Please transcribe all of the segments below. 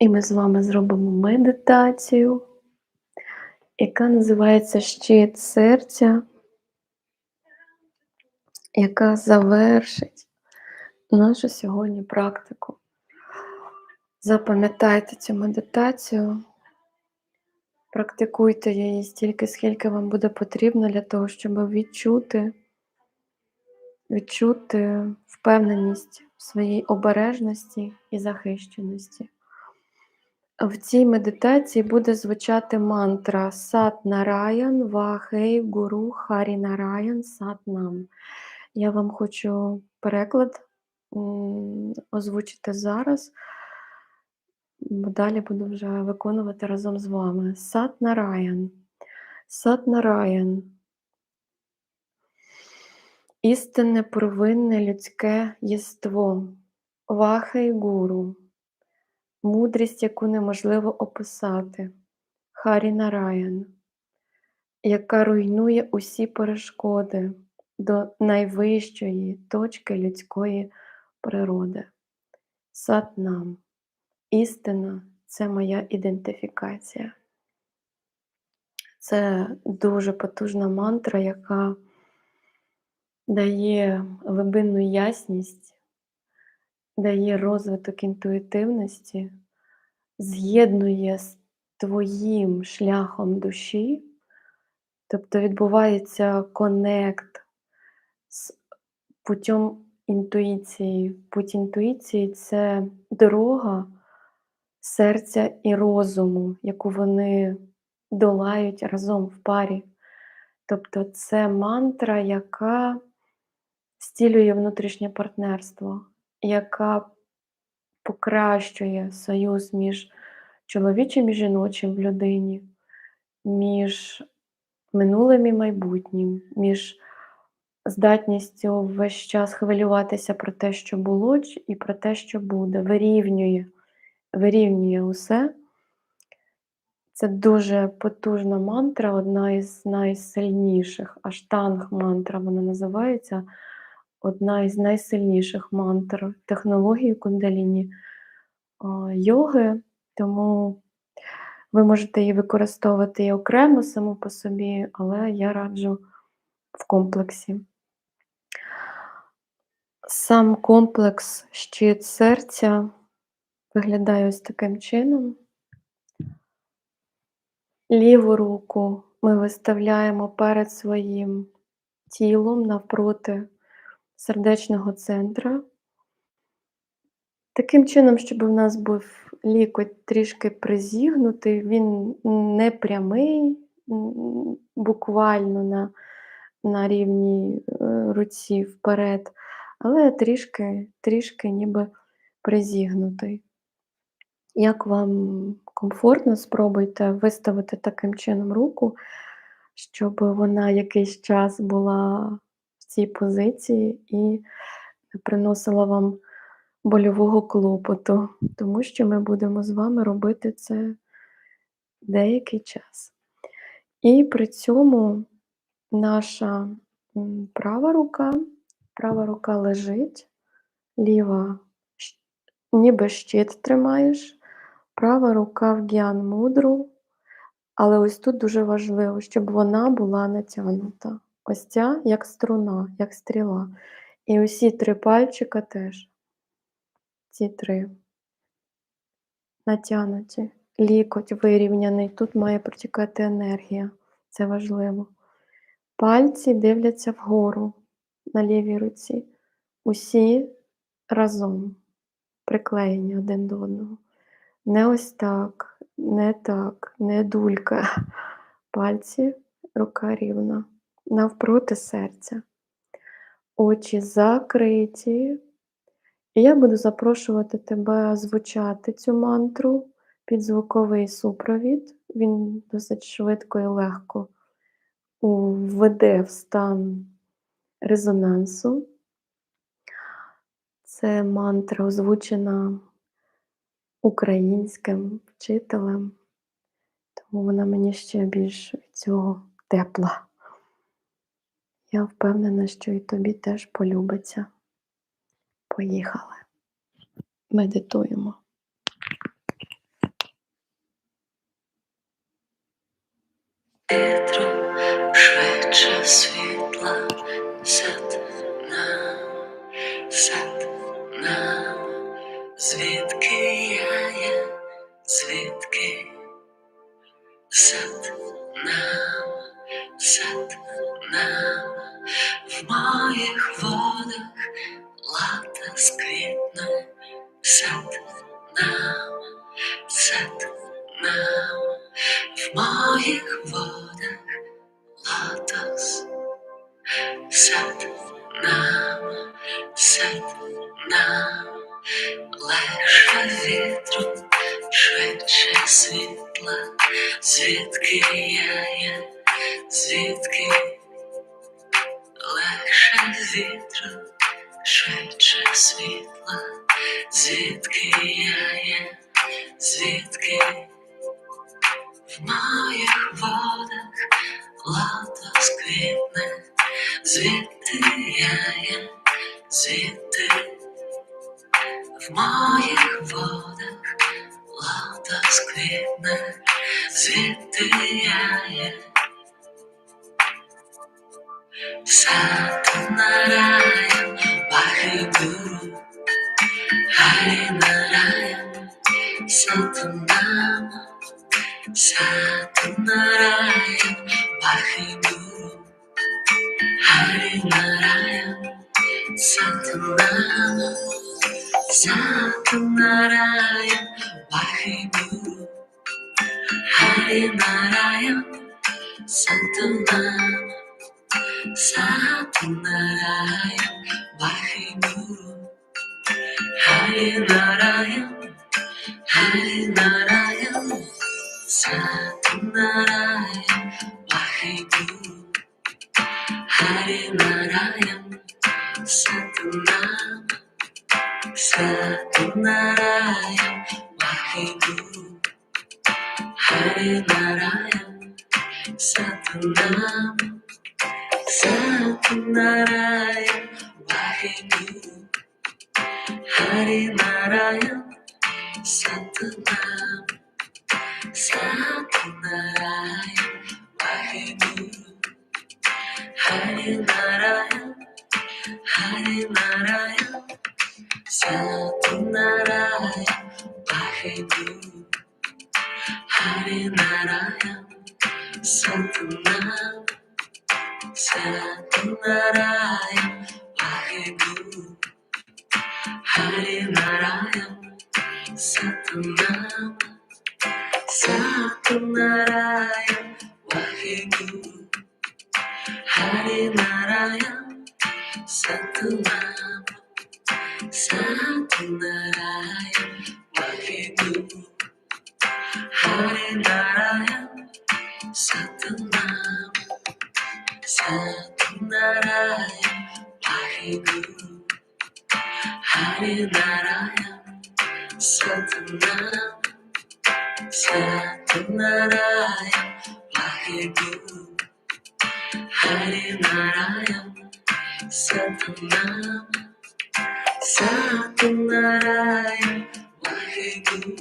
І ми з вами зробимо медитацію, яка називається Щит серця, яка завершить нашу сьогодні практику. Запам'ятайте цю медитацію, практикуйте її стільки, скільки вам буде потрібно для того, щоб відчути, відчути впевненість в своїй обережності і захищеності. В цій медитації буде звучати мантра Сат Нараян, Вахей Гуру Харі Нараян Сат. Я вам хочу переклад озвучити зараз, далі буду вже виконувати разом з вами. Сат Нараян. Сат Нараян. Істинне провинне людське єство. Вахей Гуру мудрість, яку неможливо описати, Харі Нараян, яка руйнує усі перешкоди до найвищої точки людської природи. Сатнам. Істина це моя ідентифікація. Це дуже потужна мантра, яка дає глибинну ясність дає розвиток інтуїтивності, з'єднує з твоїм шляхом душі, тобто відбувається конект з путем інтуїції. Путь інтуїції це дорога серця і розуму, яку вони долають разом в парі. Тобто це мантра, яка стілює внутрішнє партнерство яка покращує союз між чоловічим і жіночим в людині, між минулим і майбутнім, між здатністю весь час хвилюватися про те, що було, і про те, що буде, вирівнює, вирівнює усе. Це дуже потужна мантра, одна із найсильніших, аштанг мантра вона називається одна із найсильніших мантр технології кундаліні йоги, тому ви можете її використовувати і окремо саму по собі, але я раджу в комплексі. Сам комплекс щит серця виглядає ось таким чином. Ліву руку ми виставляємо перед своїм тілом навпроти сердечного центра. Таким чином, щоб у нас був лікоть трішки призігнутий, він не прямий, буквально на на рівні е, руці вперед, але трішки трішки ніби призігнутий. Як вам комфортно, спробуйте виставити таким чином руку, щоб вона якийсь час була цій позиції і приносила вам больового клопоту, тому що ми будемо з вами робити це деякий час. І при цьому наша права рука, права рука лежить, ліва, ніби щит тримаєш, права рука в гіан мудру, але ось тут дуже важливо, щоб вона була натягнута. Ось ця як струна, як стріла. І усі три пальчика теж. Ці три натягнуті. Лікоть вирівняний. Тут має протікати енергія. Це важливо. Пальці дивляться вгору на лівій руці. Усі разом приклеєні один до одного. Не ось так, не так, не дулька. Пальці, рука рівна навпроти серця. Очі закриті. І я буду запрошувати тебе звучати цю мантру під звуковий супровід. Він досить швидко і легко введе в стан резонансу. Це мантра озвучена українським вчителем, тому вона мені ще більш від цього тепла. Я впевнена, що і тобі теж полюбиться. Поїхали. Медитуємо. Вітром швидше світла сетна, сетна, звідки я є, звідки сетна, сетна в моїх водах лата сквітне, сад нам, сад нам. В моїх водах лотос, сад нам, сад нам. Легше вітру, швидше світла, звідки я є, звідки легше вітру, швидше світла, звідки я є, звідки? В моїх водах лата сквітне, звідти я є, звідти? В моїх Satyanarayan, Satyanarayan, Satyanarayan, Vaheguru, Hare Narayan, Satyanarayan, Satyanarayan, Vaheguru, Hare Narayan, Hare Hari Nara yang satu nama Satu Nara yang wahidu Hari Nara yang satu nama Hare Narayan, Hare Narayan, Sati Narayan, Bahedi. Hare Narayan, Sati dari marah satu nama satu naraya bagimu hari naraya satu nama satu naraya bagimu hari naraya satu nama satu naraya bagimu Hare Satu Nama Satu Narayan Wahe Guru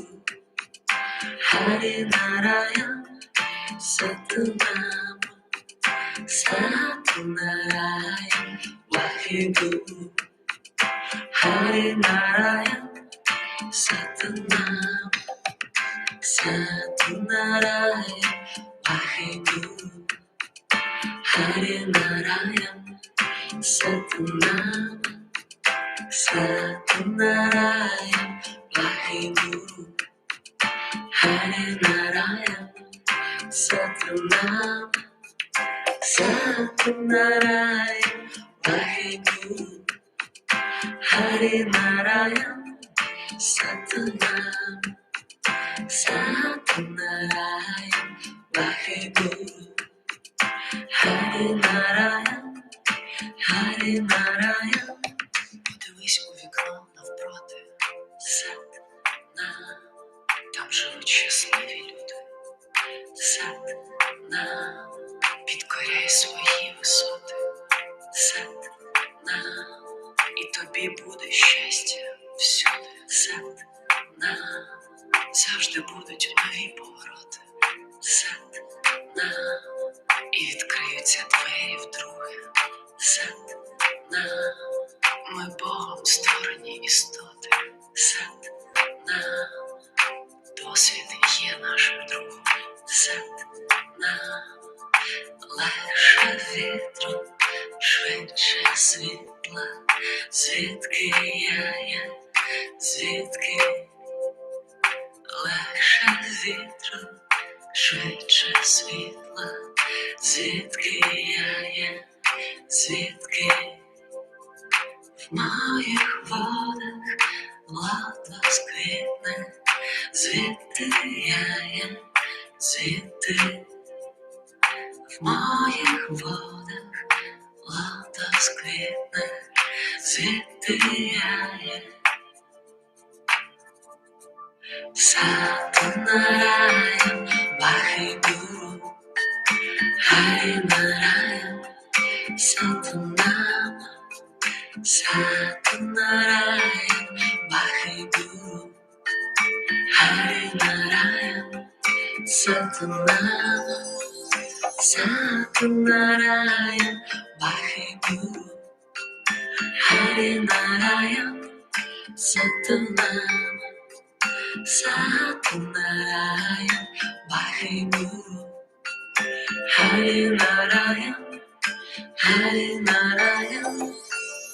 Satu Nama Satu Narayan Wahe Guru Satu Nama Satu Narayan Wahe Harilah yang satu nama Satu Wahai Guru Harilah yang satu nama Satu Wahai Guru Harilah yang satu nama Satu Wahai Guru Подивись у вікно навпроти. Сатнам Там живуть щасливі люди. Сатнам Підкоряй свої висоти. Сатнам І тобі буде щастя всюди. Сатнам Завжди будуть нові створені істоти. Сет на досвід є нашим другом. Сет на легше вітру, швидше світла, звідки я є, звідки? Легше вітру, швидше світла, звідки я є, звідки. My водах лад розквітне, звідти яєм, звідти в моїх водах лад розквітне, звідти яєм. Саду бахи дуру, хай на раєм, 작은 나라의 마이도 하리 나라야 산타나라 작은 나라의 마이도 하리 나라야 산타나라 작은 나라의 마이도 하리 나라야 하리 나라야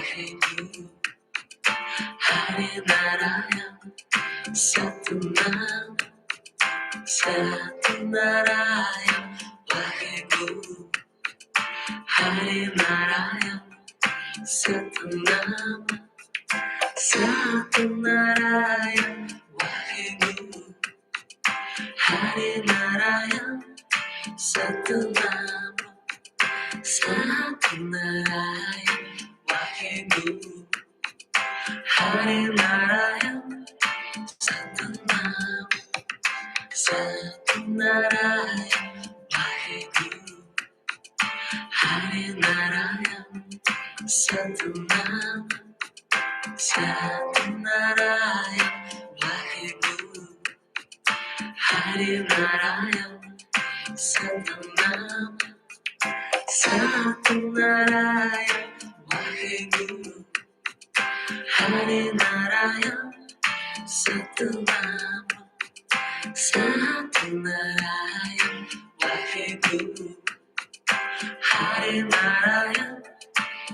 hari Hari narayang Satu nama Satu narayang Wahai guru Hari narayang Satu nama Satu Wahai guru Hari Satu nama Satu 하늘 나라야 산뜻 나무 산뜻 나라야 마해구 하늘 나라야 산뜻 나무 산뜻 나라야 마해구 하늘 나라야 산뜻 나무 산뜻 나라야 마해구 하늘 나라야 사뚜마무 사뚜마라야 와해구 하늘 나라야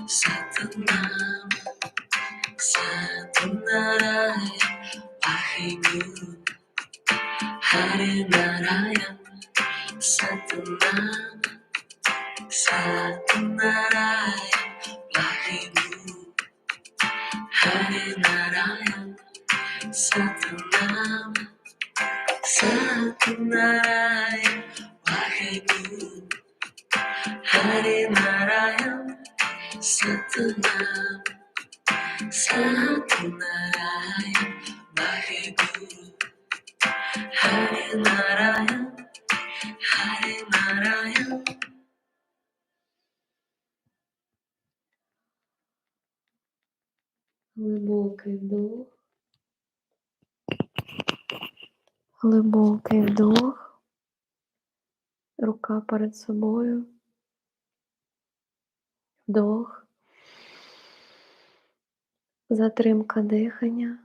사뚜마무 사뚜마라야 와해구 하늘 나라야 사뚜마무 사뚜마라야 와해구 Hari Narayan Satu nama Satu Narayan Wahai Guru Hari Narayan Satu nama Satu Narayan Wahai Guru Hari Narayan Hari Narayan глибокий вдох, глибокий вдох, рука перед собою, вдох, затримка дихання.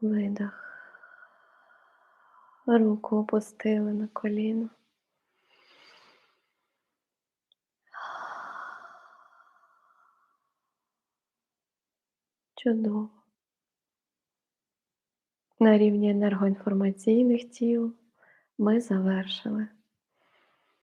Видах руку опустили на коліно. Чудово. На рівні енергоінформаційних тіл ми завершили.